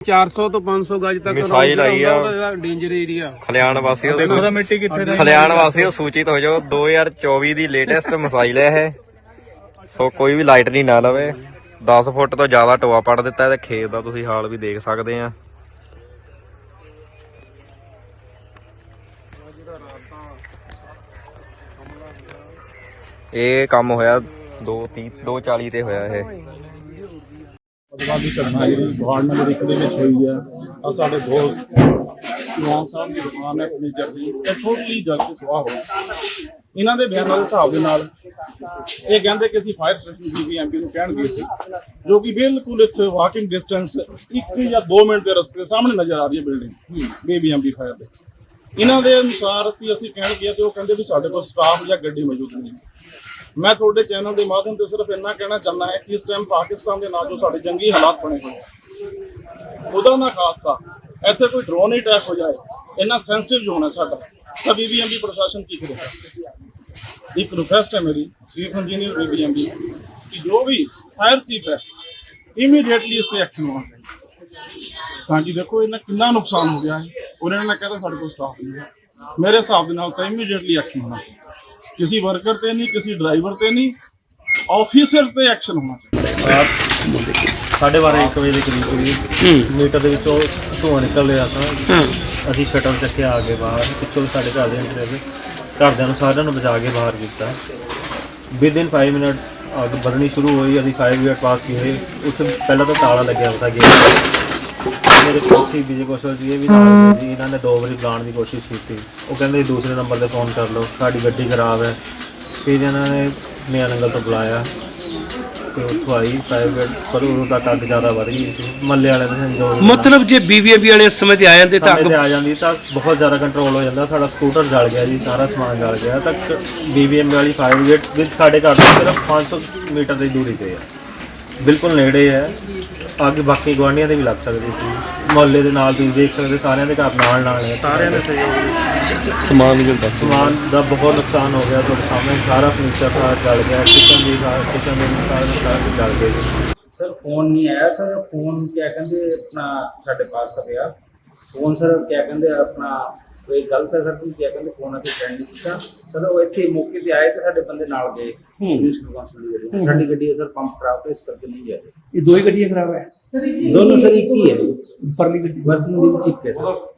400 ਤੋਂ 500 ਗਜ ਤੱਕ ਮਿਸਾਈਲ ਆਈ ਆ। ਡੇਂਜਰ ਏਰੀਆ ਖਲਿਆਣ ਵਾਸੀਓ ਦੇਖੋ ਤਾਂ ਮਿੱਟੀ ਕਿੱਥੇ ਦਾ ਖਲਿਆਣ ਵਾਸੀਓ ਸੂਚਿਤ ਹੋ ਜਾਓ 2024 ਦੀ ਲੇਟੈਸਟ ਮਿਸਾਈਲ ਹੈ ਇਹ। ਸੋ ਕੋਈ ਵੀ ਲਾਈਟ ਨਹੀਂ ਨਾ ਲਵੇ। 10 ਫੁੱਟ ਤੋਂ ਜ਼ਿਆਦਾ ਟੋਆ ਪੜ ਦਿੱਤਾ ਹੈ ਤੇ ਖੇਤ ਦਾ ਤੁਸੀਂ ਹਾਲ ਵੀ ਦੇਖ ਸਕਦੇ ਆ। ਇਹ ਕੰਮ ਹੋਇਆ 230 240 ਤੇ ਹੋਇਆ ਇਹ। ਅਦਵਾਦੀ ਘਟਨਾ ਜਿਹੜੀ ਵਾਰਡ ਨੰਬਰ 1 ਦੇ ਵਿੱਚ ਹੋਈ ਹੈ। ਆ ਸਾਡੇ ਦੋਸਤ ਇਮਾਨ ਸਾਹਿਬ ਦੀ ਦੁਕਾਨ ਹੈ ਫਰਨੀਚਰ ਦੀ ਇਹ ਟੋਟਲੀ ਜਲ ਕੇ ਸੁਆਹ ਹੋ ਇਹਨਾਂ ਦੇ ਬਿਆਨਾਂ ਦੇ ਹਿਸਾਬ ਦੇ ਨਾਲ ਇਹ ਕਹਿੰਦੇ ਕਿ ਅਸੀਂ ਫਾਇਰ ਸਟੇਸ਼ਨ ਬੀਬੀਐਮਪੀ ਨੂੰ ਕਹਿਣ ਗਏ ਸੀ, ਜੋ ਕਿ ਬਿਲਕੁਲ ਇੱਥੇ ਵਾਕਿੰਗ ਡਿਸਟੈਂਸ 1 ਜਾਂ 2 ਮਿੰਟ ਦੇ ਰਸਤੇ ਸਾਹਮਣੇ ਨਜ਼ਰ ਆ ਰਹੀ ਹੈ ਬਿਲਡਿੰਗ ਬੀਬੀਐਮਪੀ ਫਾਇਰ ਦੇ। ਇਹਨਾਂ ਦੇ ਅਨੁਸਾਰ ਕਿ ਅਸੀਂ ਕਹਿਣ ਗਏ ਤੇ ਉਹ ਕਹਿੰਦੇ ਵੀ ਸਾਡੇ ਕੋਲ ਸਟਾਫ ਜਾਂ ਗੱਡੀ ਮੌਜੂਦ ਨਹੀਂ। ਮੈਂ ਤੁਹਾਡੇ ਚੈਨਲ ਦੇ ਮਾਧਿਅਮ ਤੇ ਸਿਰਫ ਇੰਨਾ ਕਹਿਣਾ ਚਾਹੁੰਦਾ ਹੈ ਕਿ ਇਸ ਟਾਈਮ ਪਾਕਿਸਤਾਨ ਦੇ ਨਾਲ ਜੋ ਸਾਡੇ ਜੰਗੀ ਹਾਲਾਤ ਬਣੇ ਹੋਏ ਉਹਦਾ ਨਾ ਖਾਸਤਾ ਇੱਥੇ ਕੋਈ ਡਰੋਨ ਅਟੈਕ ਹੋ ਜਾਏ, ਇੰਨਾ ਸੈਂਸਿਟਿਵ ਜ਼ੋਨ ਹੈ ਸਾਡਾ। ਤਾਂ ਬੀਬੀਐਮਬੀ ਪ੍ਰਸ਼ਾਸਨ ਕੀ ਕਰੇਗਾ ਇੱਕ ਰਿਕੁਐਸਟ ਹੈ ਮੇਰੀ ਚੀਫ ਇੰਜੀਨੀਅਰ ਬੀਬੀਐਮਬੀ ਕਿ ਜੋ ਵੀ ਫਾਇਰ ਚੀਫ ਹੈ ਇਮੀਡੀਏਟਲੀ ਇਸ ਤੇ ਐਕਸ਼ਨ ਹੋਣਾ ਚਾਹੀਦਾ। ਤਾਂ ਜੀ ਦੇਖੋ, ਇਹਨਾਂ ਕਿੰਨਾ ਨੁਕਸਾਨ ਹੋ ਗਿਆ ਹੈ। ਉਹਨਾਂ ਨੇ ਕਹਿੰਦਾ ਸਾਡੇ ਕੋਲ ਸਟਾਫ ਨਹੀਂ ਹੈ। ਮੇਰੇ ਹਿਸਾਬ ਦੇ ਨਾਲ ਤਾਂ ਇਮੀਡੀਏਟਲੀ ਐਕਸ਼ਨ ਹੋਣਾ ਚਾਹੀਦਾ। ਕਿਸੇ ਵਰਕਰ ਤੇ ਨਹੀਂ ਕਿਸੇ ਡਰਾਈਵਰ ਤੇ ਨਹੀਂ ਆਫੀਸਰ ਤੇ ਐਕਸ਼ਨ ਹੋਣਾ ਚਾਹੀਦਾ। ਸਾਢੇ ਬਾਰਾਂ ਇੱਕ ਵਜੇ ਦੇ ਕਰੀਬ ਮੀਟਰ ਦੇ ਵਿੱਚੋਂ ਧੂੰਆਂ ਨਿਕਲ ਰਿਹਾ ਤਾਂ ਅਸੀਂ ਸ਼ਟਰ ਚੱਕਿਆ ਆ ਗਏ ਬਾਹਰ ਪਿੱਛੋਂ ਵੀ ਸਾਡੇ ਘਰ ਦੇ ਅੰਦਰ ਹੈਗੇ ਘਰਦਿਆਂ ਨੂੰ ਸਾਰਿਆਂ ਨੂੰ ਬਚਾ ਕੇ ਬਾਹਰ ਕੀਤਾ। ਵਿਦਿਨ 5 ਮਿੰਟ ਅੱਗ ਵਧਣੀ ਸ਼ੁਰੂ ਹੋਈ ਅਸੀਂ ਫਾਇਰ ਬ੍ਰਿਗੇਡ ਪਾਸ ਕੀਤੇ। ਉੱਥੇ ਪਹਿਲਾਂ ਤਾਂ ਤਾਲਾ ਲੱਗਿਆ ਹੁੰਦਾ ਗਿਆ ਮੇਰੇ ਕੋਸੀ ਵਿਜੇ ਕੌਸ਼ਲ ਜੀ ਇਹ ਵੀ ਨਾਲ ਸੀ। ਇਹਨਾਂ ਨੇ ਦੋ ਵਾਰੀ ਬੁਲਾਉਣ ਦੀ ਕੋਸ਼ਿਸ਼ ਕੀਤੀ। ਉਹ ਕਹਿੰਦੇ ਦੂਸਰੇ ਨੰਬਰ ਤੇ ਫੋਨ ਕਰ ਲਓ ਸਾਡੀ ਗੱਡੀ ਖਰਾਬ ਹੈ। ਫਿਰ ਇਹਨਾਂ ਨੇ ਨਿਆ ਨੰਗਲ ਤੋਂ ਬੁਲਾਇਆ। ਤੇ ਉੱਥੋਂ ਆਈ ਬ੍ਰਿਗੇਡ ਪਰ ਉਦੋਂ ਤੱਕ ਅੱਗ ਜ਼ਿਆਦਾ ਵਧ ਗਈ ਸੀ। ਮੱਲੇ ਵਾਲੇ ਦੇ ਸੰਜੋਗ ਮਤਲਬ ਜੇ ਬੀਬੀਐਮਬੀ ਵਾਲੇ ਸਮੇਂ ਤੇ ਆ ਜਾਂਦੇ ਤਾਂ ਅੱਗ ਆ ਜਾਂਦੀ ਤਾਂ ਬਹੁਤ ਜ਼ਿਆਦਾ ਕੰਟਰੋਲ ਹੋ ਜਾਂਦਾ। ਸਾਡਾ ਸਕੂਟਰ ਜਲ ਗਿਆ ਜੀ ਸਾਰਾ ਸਮਾਨ ਜਲ ਗਿਆ। ਤਾਂ ਬੀਬੀਐਮ ਵਾਲੀ ਫਾਇਰ ਬ੍ਰਿਗੇਡ ਵੀ ਸਾਡੇ ਘਰ ਤੋਂ ਸਿਰਫ 500 ਮੀਟਰ ਦੀ ਦੂਰੀ ਤੇ ਹੈ ਬਿਲਕੁਲ ਨੇੜੇ ਹੈ। ਅੱਗ ਬਾਕੀ ਗਵਾਂਢੀਆਂ ਦੇ ਵੀ ਲੱਗ ਸਕਦੇ ਸੀ। ਮੁਹੱਲੇ ਦੇ ਨਾਲ ਤੁਸੀਂ ਦੇਖ ਸਕਦੇ ਸਾਰਿਆਂ ਦੇ ਘਰ ਨਾਲ ਨਾਲ ਹੈ। ਸਾਰਿਆਂ ਦੇ ਸਹਿਯੋਗ ਸਮਾਨ ਵੀ ਜਲਦਾ ਸਮਾਨ ਦਾ ਬਹੁਤ ਨੁਕਸਾਨ ਹੋ ਗਿਆ ਤੁਹਾਡੇ ਸਾਹਮਣੇ। ਸਾਰਾ ਫਰਨੀਚਰ ਸਾਰਾ ਚੱਲ ਗਿਆ। ਕਿਚਨ ਦੀ ਕਿਚਨ ਦੇ ਸਾਰਾ ਸਾਰਾ ਜਲ ਗਿਆ ਸਰ ਫੋਨ ਨਹੀਂ ਆਇਆ ਸਰ। ਫੋਨ ਕਿਆ ਕਹਿੰਦੇ ਆਪਣਾ ਸਾਡੇ ਪਾਸ ਪਿਆ। ਫੋਨ ਸਰ ਕਿਆ ਕਹਿੰਦੇ ਆਪਣਾ ਕੋਈ ਗਲਤ ਹੈ ਸਰ? ਤੁਸੀਂ ਕਿਆ ਕਹਿੰਦੇ ਫੋਨ ਅਸੀਂ ਸੈਂਡ ਨਹੀਂ ਕੀਤਾ। ਚਲੋ ਇੱਥੇ ਮੌਕੇ ਤੇ ਆਏ ਤੇ ਸਾਡੇ ਬੰਦੇ ਨਾਲ ਗਏ। ਮਿਊਨਿਸਪਲ ਕਾਉਂਸਲ ਦੀ ਗੱਡੀ ਸਾਡੀ ਗੱਡੀ ਦਾ ਸਰ ਪੰਪ ਖਰਾਬ ਤੇ ਇਸ ਕਰਕੇ ਨਹੀਂ ਗਏ ਇਹ ਦੋ ਹੀ ਗੱਡੀਆਂ ਖਰਾਬ ਹੈ? ਦੋਨੋਂ ਸਰ ਇੱਕ ਹੀ ਹੈ। ਪਰਲੀ ਗੱਡੀ। ਵਰਕਿੰਗ ਦੇ ਵਿੱਚ ਇੱਕ ਹੈ ਸਰ।